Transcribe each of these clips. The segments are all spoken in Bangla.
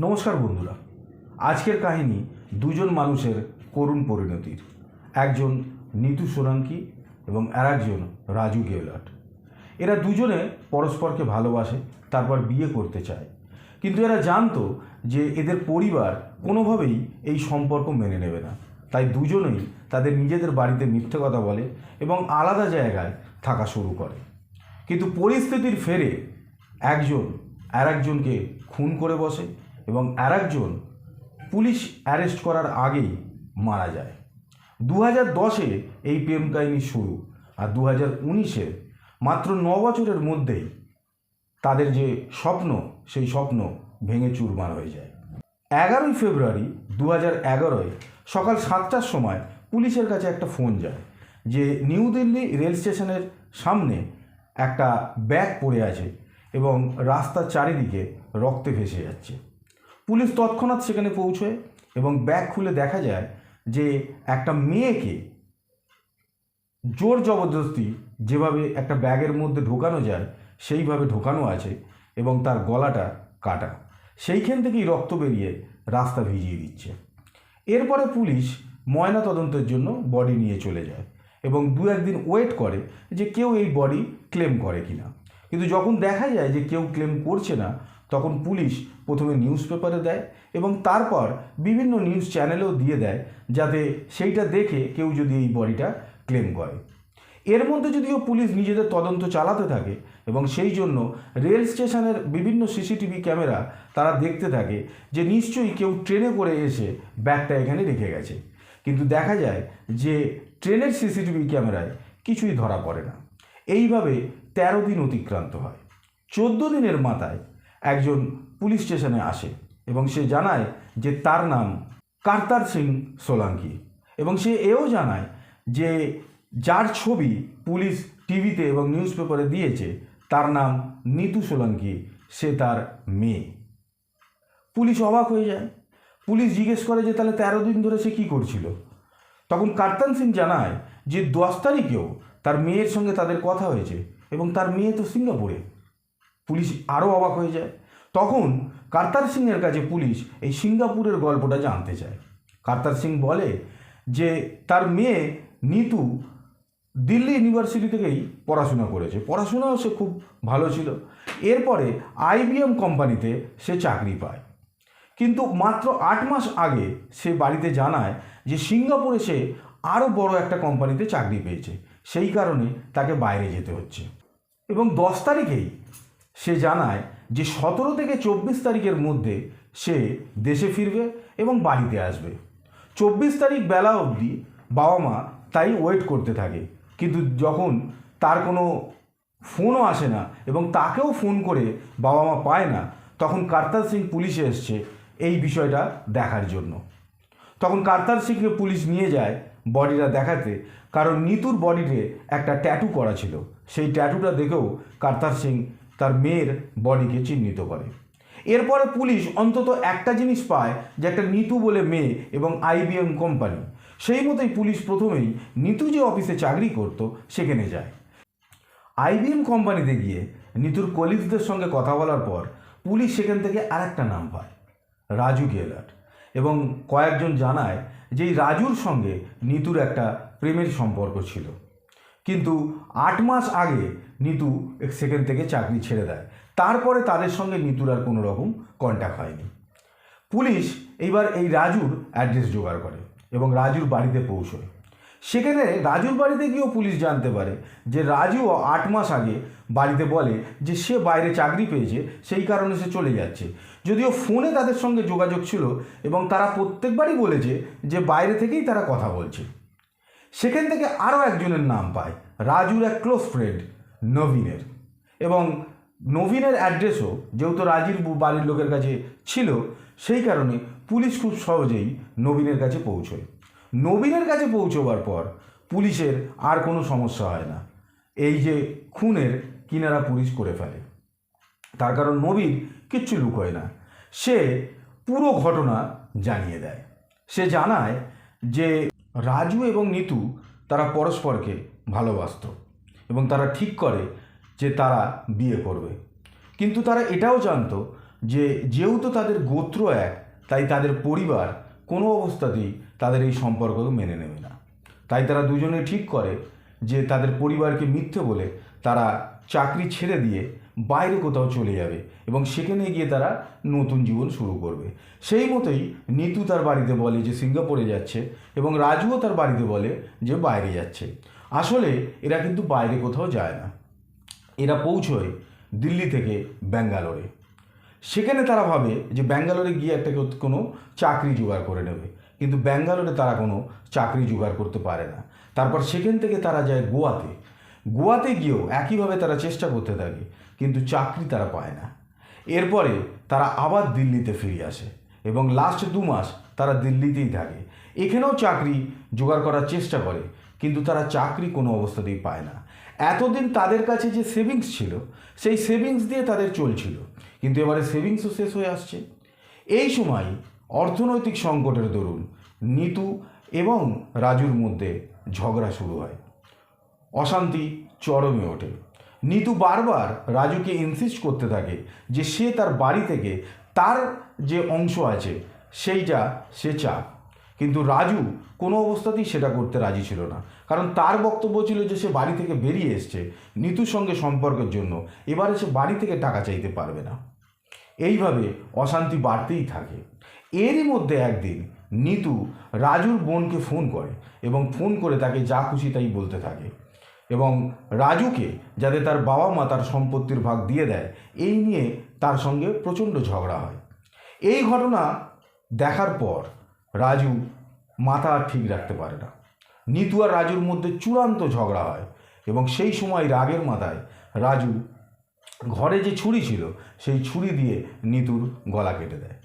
নমস্কার বন্ধুরা। আজকের কাহিনী দুজন মানুষের করুণ পরিণতির। একজন নিতু সোলাঙ্কি এবং আর একজন রাজু গেওলাট এরা দুজনে পরস্পরকে ভালোবাসে, তারপর বিয়ে করতে চায়। কিন্তু এরা জানতো যে এদের পরিবার কোনোভাবেই এই সম্পর্ক মেনে নেবে না। তাই দুজনেই তাদের নিজেদের বাড়িতে মিথ্যে কথা বলে এবং আলাদা জায়গায় থাকা শুরু করে। কিন্তু পরিস্থিতির ফেরে একজন আর একজনকে খুন করে বসে এবং আর একজন পুলিশ অ্যারেস্ট করার আগেই মারা যায়। দু হাজার দশে এই প্রেম কাহিনী শুরু আর দু হাজার উনিশে মাত্র ন বছরের মধ্যেই তাদের যে স্বপ্ন, সেই স্বপ্ন ভেঙে চুরমার হয়ে যায়। এগারোই ফেব্রুয়ারি দু হাজার এগারোয় সকাল সাতটার সময় পুলিশের কাছে একটা ফোন যায় যে নিউ দিল্লি রেল স্টেশনের সামনে একটা ব্যাগ পড়ে আছে এবং রাস্তার চারিদিকে রক্তে ভেসে যাচ্ছে। পুলিশ তৎক্ষণাৎ সেখানে পৌঁছয় এবং ব্যাগ খুলে দেখা যায় যে একটা মেয়েকে জোর জবরদস্তি যেভাবে একটা ব্যাগের মধ্যে ঢোকানো যায়, সেইভাবে ঢোকানো আছে এবং তার গলাটা কাটা। সেইখান থেকেই রক্ত বেরিয়ে রাস্তা ভিজিয়ে দিচ্ছে। এরপরে পুলিশ ময়না তদন্তের জন্য বডি নিয়ে চলে যায় এবং দু একদিন ওয়েট করে যে কেউ এই বডি ক্লেম করে কিনা। কিন্তু যখন দেখা যায় যে কেউ ক্লেম করছে না তখন পুলিশ প্রথমে নিউজ পেপারে দেয় এবং তারপর বিভিন্ন নিউজ চ্যানেলেও দিয়ে দেয় যাতে সেইটা দেখে কেউ যদি এই বডিটা ক্লেম করে। এর মধ্যে যদিও পুলিশ নিজেদের তদন্ত চালাতে থাকে এবং সেই জন্য রেল স্টেশনের বিভিন্ন সিসিটিভি ক্যামেরা তারা দেখতে থাকে যে নিশ্চয়ই কেউ ট্রেনে করে এসে ব্যাগটা এখানে রেখে গেছে। কিন্তু দেখা যায় যে ট্রেনের সিসিটিভি ক্যামেরায় কিছুই ধরা পড়ে না। এইভাবে তেরো দিন অতিক্রান্ত হয়। চোদ্দ দিনের মাথায় একজন পুলিশ স্টেশনে আসে এবং সে জানায় যে তার নাম কার্তার সিং সোলাঙ্কি। এবং সে এও জানায় যে যার ছবি পুলিশ টিভিতে এবং নিউজ পেপারে দিয়েছে, তার নাম নিতু সোলাঙ্কি, সে তার মেয়ে। পুলিশ অবাক হয়ে যায়। পুলিশ জিজ্ঞেস করে যে তাহলে তেরো দিন ধরে সে কী করছিল? তখন কার্তান সিং জানায় যে দশ তারিখেও তার মেয়ের সঙ্গে তাদের কথা হয়েছে এবং তার মেয়ে তো সিঙ্গাপুরে। পুলিশ আরও অবাক হয়ে যায়। তখন কার্তার সিংয়ের কাছে পুলিশ এই সিঙ্গাপুরের গল্পটা জানতে চায়। কার্তার সিং বলে যে, তার মেয়ে নিতু দিল্লি ইউনিভার্সিটি থেকেই পড়াশোনা করেছে। পড়াশোনাও সে খুব ভালো ছিল। এরপরে আইবিএম কোম্পানিতে সে চাকরি পায়। কিন্তু মাত্র আট মাস আগে সে বাড়িতে জানায় যে, সিঙ্গাপুরে সে আরও বড় একটা কোম্পানিতে চাকরি পেয়েছে। সেই কারণে তাকে বাইরে যেতে হচ্ছে। এবং দশ তারিখেই সে জানায় যে সতেরো থেকে চব্বিশ তারিখের মধ্যে সে দেশে ফিরবে এবং বাড়িতে আসবে। চব্বিশ তারিখ বেলা অবধি বাবা মা তাই ওয়েট করতে থাকে। কিন্তু যখন তার কোনো ফোনও আসে না এবং তাকেও ফোন করে বাবা মা পায় না, তখন কার্তার সিং পুলিশে এসছে এই বিষয়টা দেখার জন্য। তখন কার্তার সিংকে পুলিশ নিয়ে যায় বডিটা দেখাতে, কারণ নিতুর বডিতে একটা ট্যাটু করা ছিল। সেই ট্যাটুটা দেখেও কার্তার সিং তার মেয়ের বডিকে চিহ্নিত করে। এরপরে পুলিশ অন্তত একটা জিনিস পায় যে একটা নিতু বলে মেয়ে এবং আইবিএম কোম্পানি। সেই মতোই পুলিশ প্রথমেই নিতু যে অফিসে চাকরি করত, সেখানে যায়। আইবিএম কোম্পানিতে গিয়ে নিতুর কলিগসদের সঙ্গে কথা বলার পর পুলিশ সেখান থেকে আরেকটা নাম পায়, রাজু গেলাট। এবং কয়েকজন জানায় যে রাজুর সঙ্গে নিতুর একটা প্রেমের সম্পর্ক ছিল। কিন্তু আট মাস আগে নিতু সেখান থেকে চাকরি ছেড়ে দেয়। তারপরে তাদের সঙ্গে নিতুর আর কোনো রকম কন্ট্যাক্ট হয়নি। পুলিশ এইবার এই রাজুর অ্যাড্রেস জোগাড় করে এবং রাজুর বাড়িতে পৌঁছয়। সেখানে রাজুর বাড়িতে গিয়েও পুলিশ জানতে পারে যে রাজুও আট মাস আগে বাড়িতে বলে যে সে বাইরে চাকরি পেয়েছে, সেই কারণে সে চলে যাচ্ছে। যদিও ফোনে তাদের সঙ্গে যোগাযোগ ছিল এবং তারা প্রত্যেকবারই বলেছে যে বাইরে থেকেই তারা কথা বলছে। সেখান থেকে আরও একজনের নাম পায়। রাজুর এক ক্লোজ ফ্রেন্ড নবীনের। এবং নবীনের অ্যাড্রেসও যেহেতু রাজির বাড়ির লোকের কাছে ছিল, সেই কারণে পুলিশ খুব সহজেই নবীনের কাছে পৌঁছয়। নবীনের কাছে পৌঁছবার পর পুলিশের আর কোনো সমস্যা হয় না। এই যে খুনের কিনারা পুলিশ করে ফেলে। তার কারণ নবীর কিচ্ছু লুকোয় না। সে পুরো ঘটনা জানিয়ে দেয়। সে জানায় যে রাজু এবং নিতু তারা পরস্পরকে ভালোবাসত এবং তারা ঠিক করে যে তারা বিয়ে করবে। কিন্তু তারা এটাও জানতো যে যেহেতু তাদের গোত্র এক, তাই তাদের পরিবার কোনো অবস্থাতেই তাদের এই সম্পর্ককে মেনে নেবে না। তাই তারা দুজনে ঠিক করে যে তাদের পরিবারকে মিথ্যে বলে তারা চাকরি ছেড়ে দিয়ে বাইরে কোথাও চলে যাবে এবং সেখানে গিয়ে তারা নতুন জীবন শুরু করবে। সেই মতোই নিতু তার বাড়িতে বলে যে সিঙ্গাপুরে যাচ্ছে এবং রাজুও তার বাড়িতে বলে যে বাইরে যাচ্ছে। আসলে এরা কিন্তু বাইরে কোথাও যায় না। এরা পৌঁছয় দিল্লি থেকে ব্যাঙ্গালোরে। সেখানে তারা ভাবে যে ব্যাঙ্গালোরে গিয়ে একটা কোনো চাকরি জোগাড় করে নেবে। কিন্তু ব্যাঙ্গালোরে তারা কোনো চাকরি জোগাড় করতে পারে না। তারপর সেখান থেকে তারা যায় গোয়াতে। গোয়াতে গিয়েও একইভাবে তারা চেষ্টা করতে থাকে, কিন্তু চাকরি তারা পায় না। এরপরে তারা আবার দিল্লিতে ফিরে আসে এবং লাস্ট দু মাস তারা দিল্লিতেই থাকে। এখানেও চাকরি জোগাড় করার চেষ্টা করে, কিন্তু তারা চাকরি কোনো অবস্থাতেই পায় না। এতদিন তাদের কাছে যে সেভিংস ছিল, সেই সেভিংস দিয়ে তাদের চলছিল, কিন্তু এবারে সেভিংসও শেষ হয়ে আসছে। এই সময় অর্থনৈতিক সংকটের দরুন নিতু এবং রাজুর মধ্যে ঝগড়া শুরু হয়। অশান্তি চরমে ওঠে। নিতু বারবার রাজুকে ইনসিস্ট করতে থাকে যে সে তার বাড়ি থেকে তার যে অংশ আছে, সেইটা সে চাক। কিন্তু রাজু কোনো অবস্থাতেই সেটা করতে রাজি ছিল না। কারণ তার বক্তব্য ছিল যে সে বাড়ি থেকে বেরিয়ে এসছে নিতুর সঙ্গে সম্পর্কের জন্য। এবারে সে বাড়ি থেকে টাকা চাইতে পারবে না। এইভাবে অশান্তি বাড়তেই থাকে। এরই মধ্যে একদিন নিতু রাজুর বোনকে ফোন করে এবং ফোন করে তাকে যা খুশি তাই বলতে থাকে। এবং রাজুকে যাতে তার বাবা মা তার সম্পত্তির ভাগ দিয়ে দেয়, এই নিয়ে তার সঙ্গে প্রচণ্ড ঝগড়া হয়। এই ঘটনা দেখার পর রাজু মাথা ঠিক রাখতে পারে না। নিতু আর রাজুর মধ্যে চূড়ান্ত ঝগড়া হয় এবং সেই সময় রাগের মাথায় রাজু ঘরে যে ছুরি ছিল, সেই ছুরি দিয়ে নিতুর গলা কেটে দেয়।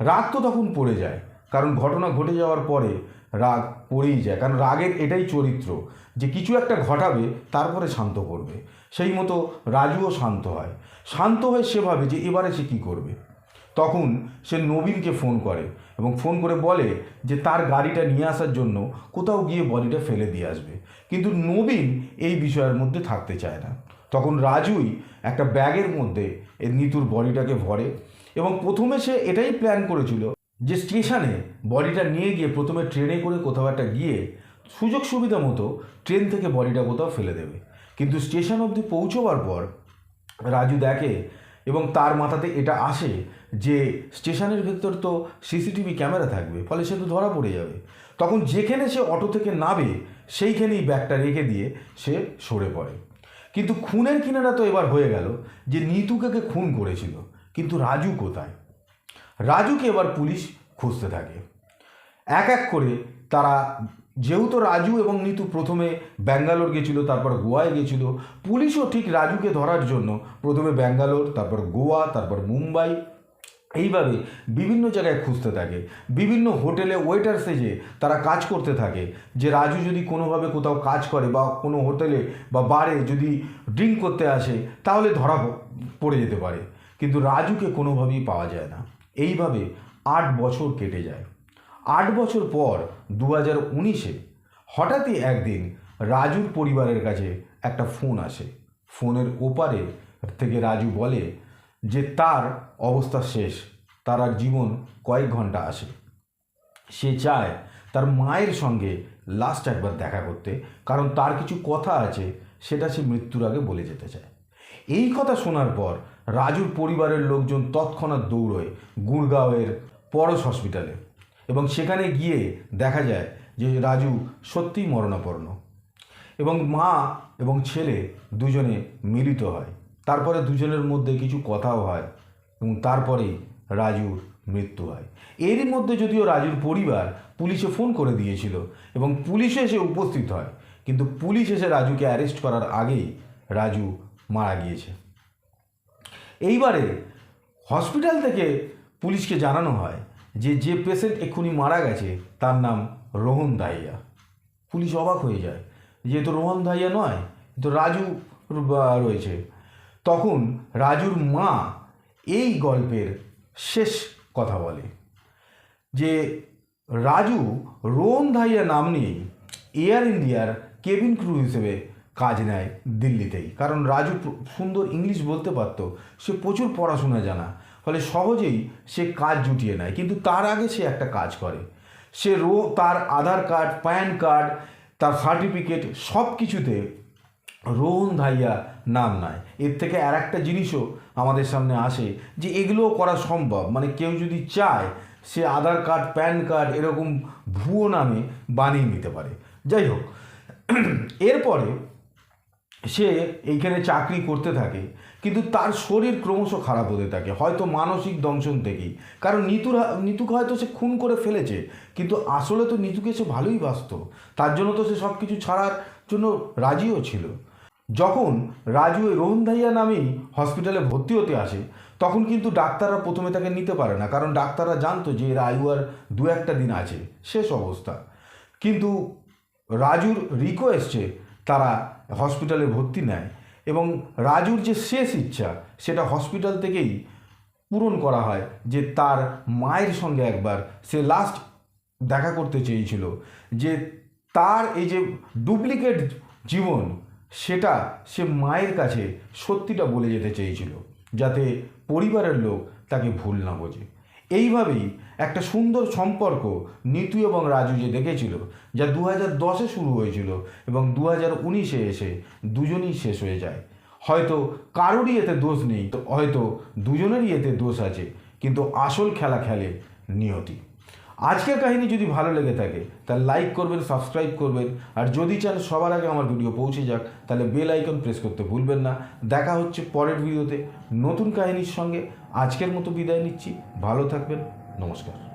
রাগ তো তখন পড়ে যায় কারণ ঘটনা ঘটে যাওয়ার পরে রাগ পড়েই যায়। কারণ রাগের এটাই চরিত্র যে কিছু একটা ঘটাবে, তারপরে শান্ত করবে। সেই মতো রাজুও শান্ত হয়। শান্ত হয়ে সে ভাবে যে এবারে সে কী করবে। তখন সে নবীনকে ফোন করে এবং ফোন করে বলে যে তার গাড়িটা নিয়ে আসার জন্য কোথাও গিয়ে বডিটা ফেলে দিয়ে আসবে। কিন্তু নবীন এই বিষয়ের মধ্যে থাকতে চায় না। তখন রাজুই একটা ব্যাগের মধ্যে নিতুর বডিটাকে ভরে এবং প্রথমে সে এটাই প্ল্যান করেছিল যে স্টেশনে বডিটা নিয়ে গিয়ে প্রথমে ট্রেনে করে কোথাও একটা গিয়ে সুযোগ সুবিধা মতো ট্রেন থেকে বডিটা কোথাও ফেলে দেবে। কিন্তু স্টেশন অবধি পৌঁছবার পর রাজু দেখে এবং তার মাথাতে এটা আসে যে স্টেশনের ভেতর তো সিসিটিভি ক্যামেরা থাকবে, ফলে সে তো ধরা পড়ে যাবে। তখন যেখানে সে অটো থেকে নাবে সেইখানেই ব্যাগটা রেখে দিয়ে সে সরে পড়ে। কিন্তু খুনের কিনারা তো এবার হয়ে গেল যে নিতুকে খুন করেছিল। কিন্তু রাজু কোথায়? রাজুকে এবার পুলিশ খুঁজতে থাকে। এক এক করে তারা, যেহেতু রাজু এবং নিতু প্রথমে ব্যাঙ্গালোর গেছিল, তারপর গোয়ায় গেছিল, পুলিশও ঠিক রাজুকে ধরার জন্য প্রথমে ব্যাঙ্গালোর, তারপর গোয়া, তারপর মুম্বাই, এইভাবে বিভিন্ন জায়গায় খুঁজতে থাকে। বিভিন্ন হোটেলে ওয়েটার সেজে তারা কাজ করতে থাকে, যে রাজু যদি কোনোভাবে কোথাও কাজ করে বা কোনো হোটেলে বা বারে যদি ড্রিঙ্ক করতে আসে, তাহলে ধরা পড়ে যেতে পারে। কিন্তু রাজুকে কোনোভাবেই পাওয়া যায় না। এইভাবে আট বছর কেটে যায়। আট বছর পর দু হাজার উনিশে হঠাৎই একদিন রাজুর পরিবারের কাছে একটা ফোন আসে। ফোনের ওপারে থেকে রাজু বলে যে, তার অবস্থা শেষ, তার আর জীবন কয়েক ঘণ্টা আসে। সে চায় তার মায়ের সঙ্গে লাস্ট একবার দেখা করতে, কারণ তার কিছু কথা আছে, সেটা সে মৃত্যুর আগে বলে যেতে চায়। এই কথা শোনার পর রাজুর পরিবারের লোকজন তৎক্ষণাৎ দৌড়য় গুড়গাঁওয়ের পরশ হসপিটালে এবং সেখানে গিয়ে দেখা যায় যে রাজু সত্যিই মরণাপন্ন এবং মা এবং ছেলে দুজনে মিলিত হয়। তারপরে দুজনের মধ্যে কিছু কথাও হয় এবং তারপরেই রাজুর মৃত্যু হয়। এরই মধ্যে যদিও রাজুর পরিবার পুলিশে ফোন করে দিয়েছিল এবং পুলিশে এসে উপস্থিত হয়, কিন্তু পুলিশ এসে রাজুকে অ্যারেস্ট করার আগেই রাজু মারা গিয়েছে। এইবারে হসপিটাল থেকে পুলিশকে জানানো হয় যে যে পেশেন্ট এক্ষুনি মারা গেছে, তার নাম রোহন দাইয়া পুলিশ অবাক হয়ে যায়। যে তো রোহন দাইয়া নয়, তো রাজু রয়েছে। তখন রাজুর মা এই গল্পের শেষ কথা বলে যে, রাজু, রোহন ধাইয়া নাম নিয়েই এয়ার ইন্ডিয়ার কেবিন ক্রু হিসেবে কাজ নেয় দিল্লিতেই। কারণ রাজু সুন্দর ইংলিশ বলতে পারতো, সে প্রচুর পড়াশোনা জানা, ফলে সহজেই সে কাজ জুটিয়ে নেয়, কিন্তু তার আগে সে একটা কাজ করে। সে রো, তার আধার কার্ড, প্যান কার্ড, তার সার্টিফিকেট সব কিছুতে রোহন ধাইয়া নাম নাই এর থেকে আর একটা জিনিসও আমাদের সামনে আসে যে এগুলোও করা সম্ভব। মানে কেউ যদি চায়, সে আধার কার্ড, প্যান কার্ড এরকম ভুয়ো নামে বানিয়ে নিতে পারে। যাই হোক, এরপরে সে এইখানে চাকরি করতে থাকে, কিন্তু তার শরীর ক্রমশ খারাপ হতে থাকে, হয়তো মানসিক দংশন থেকেই। কারণ নিতুর নিতুকে হয়তো সে খুন করে ফেলেছে, কিন্তু আসলে তো নিতুকে সে ভালোই বাসত তার জন্য তো সে সব কিছু ছাড়ার জন্য রাজিও ছিল। যখন রাজু ওই রোহন ধাইয়া নামেই হসপিটালে ভর্তি হতে আসে, তখন কিন্তু ডাক্তাররা প্রথমে তাকে নিতে পারে না, কারণ ডাক্তাররা জানতো যে এর আয়ু আর দু একটা দিন আছে, শেষ অবস্থা। কিন্তু রাজুর রিকোয়েস্টে তারা হসপিটালে ভর্তি নেয় এবং রাজুর যে শেষ ইচ্ছা, সেটা হসপিটাল থেকেই পূরণ করা হয় যে তার মায়ের সঙ্গে একবার। সে লাস্ট দেখা করতে চেয়েছিল যে তার এই যে ডুপ্লিকেট জীবন, সেটা সে মায়ের কাছে সত্যিটা বলে যেতে চেয়েছিল, যাতে পরিবারের লোক তাকে ভুল না বোঝে। এইভাবেই একটা সুন্দর সম্পর্ক নিতু এবং রাজু যে দেখেছিল, যা দু হাজার দশে শুরু হয়েছিল এবং দু হাজার উনিশে এসে দুজনই শেষ হয়ে যায়। হয়তো কারোরই এতে দোষ নেই তো হয়তো দুজনেরই এতে দোষ আছে, কিন্তু আসল খেলা খেলে নিয়তি। আজকের কাহিনী যদি ভালো লেগে থাকে, তাহলে লাইক করবেন সাবস্ক্রাইব করবেন, আর যদি চান সবার আগে আমার ভিডিও পৌঁছে যাক, তাহলে বেল আইকন প্রেস করতে ভুলবেন না। দেখা হচ্ছে পরের ভিডিওতে নতুন কাহিনীর সঙ্গে আজকের মতো বিদায় নিচ্ছি। ভালো থাকবেন। নমস্কার।